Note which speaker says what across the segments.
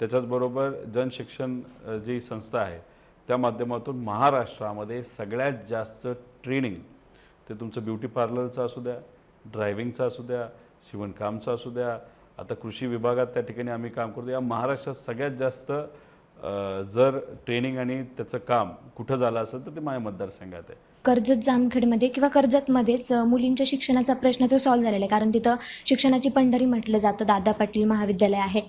Speaker 1: त्याच्याचबरोबर जनशिक्षण जी संस्था आहे त्या माध्यमातून महाराष्ट्रामध्ये सगळ्यात जास्त ट्रेनिंग ते तुमचं ब्युटी पार्लरचं असू द्या ड्रायव्हिंगचं असू द्या शिवणकामचं असू द्या आता कृषी विभागात त्या ठिकाणी आम्ही काम करतो. या महाराष्ट्रात सगळ्यात जास्त जर ट्रेनिंग आणि त्याचं काम कुठं झालं असेल तर ते माझ्या मतदारसंघात आहे.
Speaker 2: कर्जत जामखेडमध्ये किंवा कर्जतमध्येच मुलींच्या शिक्षणाचा प्रश्न तर सॉल्व्ह झालेला आहे. कारण तिथं शिक्षणाची पंढरी म्हटलं जातं. दादा पाटील महाविद्यालय आहे.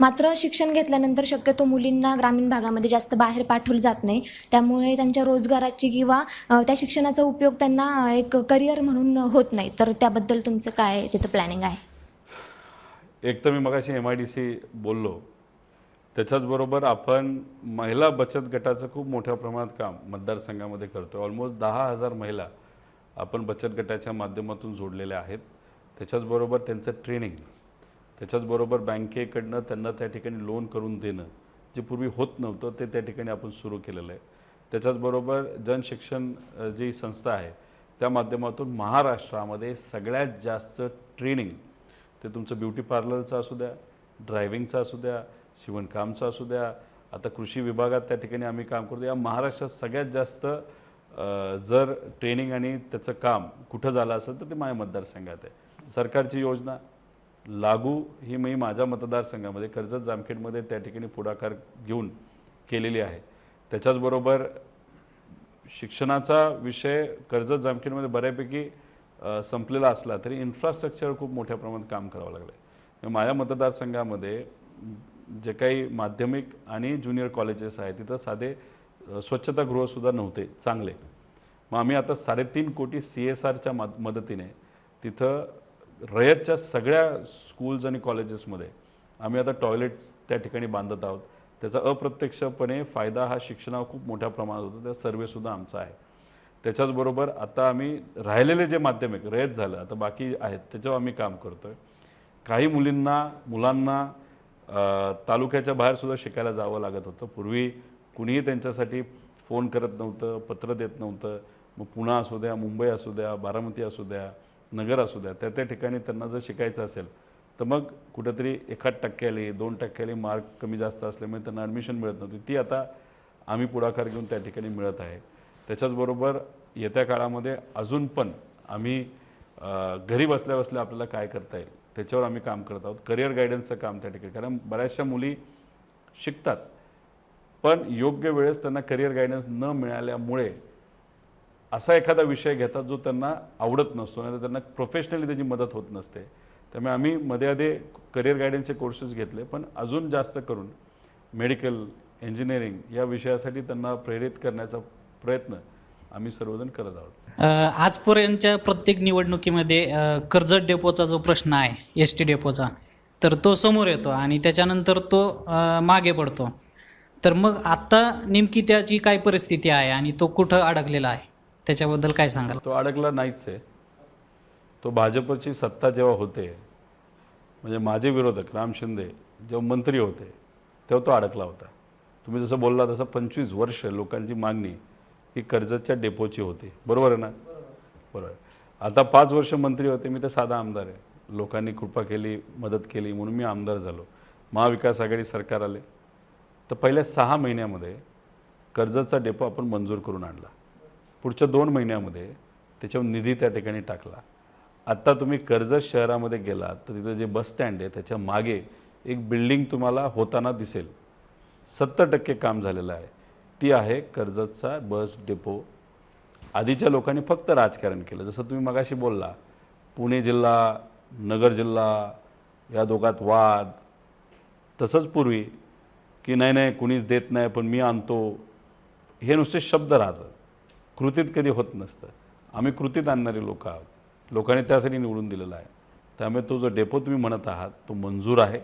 Speaker 2: मात्र शिक्षण घेतल्यानंतर शक्यतो मुलींना ग्रामीण भागामध्ये जास्त बाहेर पाठवलं जात नाही. त्यामुळे त्यांच्या रोजगाराची किंवा त्या शिक्षणाचा उपयोग त्यांना एक करिअर म्हणून होत नाही. तर त्याबद्दल तुमचं काय तिथं प्लॅनिंग आहे?
Speaker 1: एक तर मी मगाशी एम आय डी सी बोललो. त्याच्याचबरोबर आपण महिला बचत गटाचं खूप मोठ्या प्रमाणात काम मतदारसंघामध्ये करतो ऑलमोस्ट दहा हजार महिला आपण बचत गटाच्या माध्यमातून जोडलेल्या आहेत. त्याच्याचबरोबर त्यांचं ट्रेनिंग त्याच्याचबरोबर बँकेकडनं त्यांना त्या ठिकाणी लोन करून देणं जे पूर्वी होत नव्हतं ते त्या ठिकाणी आपण सुरू केलेलं आहे. त्याच्याचबरोबर जनशिक्षण जी संस्था आहे त्या माध्यमातून महाराष्ट्रामध्ये सगळ्यात जास्त ट्रेनिंग ते तुमचं ब्युटी पार्लरचं असू द्या ड्रायव्हिंगचं असू द्या शिवणकामचं असू द्या आता कृषी विभागात त्या ठिकाणी आम्ही काम करतो. या महाराष्ट्रात सगळ्यात जास्त जर ट्रेनिंग आणि त्याचं काम कुठं झालं असेल तर ते माझ्या मतदारसंघात आहे. सरकारची योजना लागू ही मी माझ्या मतदारसंघामध्ये कर्जत जामखेडमध्ये त्या ठिकाणी पुढाकार घेऊन केलेली आहे. त्याच्याचबरोबर शिक्षणाचा विषय कर्जत जामखेडमध्ये बऱ्यापैकी संपलेला असला तरी इन्फ्रास्ट्रक्चर खूप मोठ्या प्रमाणात काम करावं लागलं आहे माझ्या मतदारसंघामध्ये जे काही माध्यमिक आणि ज्युनियर कॉलेजेस आहेत तिथं साधे स्वच्छतागृहसुद्धा नव्हते चांगले. मग आम्ही आता साडेतीन कोटी सी एस आरच्या मदतीने तिथं रयतच्या सगळ्या स्कूल्स आणि कॉलेजेसमध्ये आम्ही आता टॉयलेट्स त्या ठिकाणी बांधत आहोत. त्याचा अप्रत्यक्षपणे फायदा हा शिक्षणावर खूप मोठ्या प्रमाणात होतो. त्या सर्वेसुद्धा आमचा आहे. त्याच्याचबरोबर आता आम्ही राहिलेले जे माध्यमिक रयत झालं आता बाकी आहेत त्याच्यावर आम्ही काम करतो आहे काही मुलींना मुलांना तालुक्याच्या बाहेरसुद्धा शिकायला जावं लागत होतं. पूर्वी कुणीही त्यांच्यासाठी फोन करत नव्हतं पत्र देत नव्हतं. मग पुणा असू द्या मुंबई असू द्या बारामती असू द्या नगर असू द्या त्या त्या ठिकाणी त्यांना जर शिकायचं असेल तर मग कुठंतरी एखाद टक्क्याले दोन टक्क्याले मार्क कमी जास्त असल्यामुळे त्यांना ॲडमिशन मिळत नव्हती. ती आता आम्ही पुढाकार घेऊन त्या ठिकाणी मिळत आहे. त्याच्याचबरोबर येत्या काळामध्ये अजून पण आम्ही घरी बसल्या बसल्या आपल्याला काय करता येईल त्याच्यावर आम्ही काम करत आहोत. करिअर गायडन्सचं काम त्या ठिकाणी कारण बऱ्याचशा मुली शिकतात. पण योग्य वेळेस त्यांना करिअर गायडन्स न मिळाल्यामुळे असा एखादा विषय घेतात जो त्यांना आवडत नसतो नाही त्यांना प्रोफेशनली त्याची मदत होत नसते. त्यामुळे आम्ही मध्ये आधी करिअर गायडन्सचे कोर्सेस घेतले पण अजून जास्त करून मेडिकल इंजिनिअरिंग या विषयासाठी त्यांना प्रेरित करण्याचा प्रयत्न आम्ही सर्वजण करत आहोत.
Speaker 3: आजपर्यंतच्या प्रत्येक निवडणुकीमध्ये कर्जत डेपोचा जो प्रश्न आहे एस टी डेपोचा तर तो समोर येतो आणि त्याच्यानंतर तो मागे पडतो. तर मग आत्ता नेमकी त्याची काय परिस्थिती आहे आणि तो कुठं अडकलेला आहे? त्याच्याबद्दल काय सांगाल?
Speaker 1: तो अडकला नाहीच आहे. तो भाजपची सत्ता जेव्हा होते म्हणजे माझे विरोधक राम शिंदे जेव्हा मंत्री होते तेव्हा तो अडकला होता. तुम्ही जसं बोलला तसं पंचवीस वर्ष लोकांची मागणी ही कर्जतच्या डेपोची होती. बरोबर आहे ना? बरोबर आता पाच वर्ष मंत्री होते मी तर साधा आमदार आहे. लोकांनी कृपा केली मदत केली म्हणून मी आमदार झालो. महाविकास आघाडी सरकार आले. तर पहिल्या सहा महिन्यामध्ये कर्जतचा डेपो आपण मंजूर करून आणला. पुढच्या दोन महिन्यामध्ये त्याच्यावर निधी त्या ठिकाणी टाकला. आत्ता तुम्ही कर्जत शहरामध्ये गेलात तर तिथं जे बस स्टँड आहे त्याच्यामागे एक बिल्डिंग तुम्हाला होताना दिसेल. सत्तर टक्के काम झालेलं आहे. ती आहे कर्जतचा बस डेपो. आधीच्या लोकांनी फक्त राजकारण केलं. जसं तुम्ही मगाशी बोलला पुणे जिल्हा नगर जिल्हा या दोघात वाद. तसंच पूर्वी की नाही नाही कुणीच देत नाही पण मी आणतो. हे नुसते शब्द राहतात. कृतीत कधी होत नसतं. आम्ही कृतीत आणणारे लोक आहोत. लोकांनी त्यासाठी निवडून दिलेला आहे. त्यामुळे तो जो डेपो तुम्ही म्हणत आहात तो मंजूर आहे.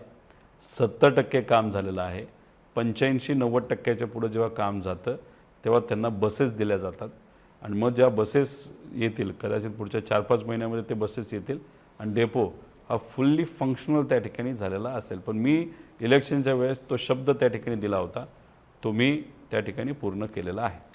Speaker 1: सत्तर टक्के काम झालेलं आहे. पंच्याऐंशी नव्वद टक्क्याच्या पुढं जेव्हा काम जातं तेव्हा त्यांना बसेस दिल्या जातात. आणि मग ज्या बसेस येतील कदाचित पुढच्या चार पाच महिन्यामध्ये ते बसेस येतील आणि डेपो हा फुल्ली फंक्शनल त्या ठिकाणी झालेला असेल. पण मी इलेक्शनच्या वेळेस तो शब्द त्या ठिकाणी दिला होता. तो मी त्या ठिकाणी पूर्ण केलेला आहे.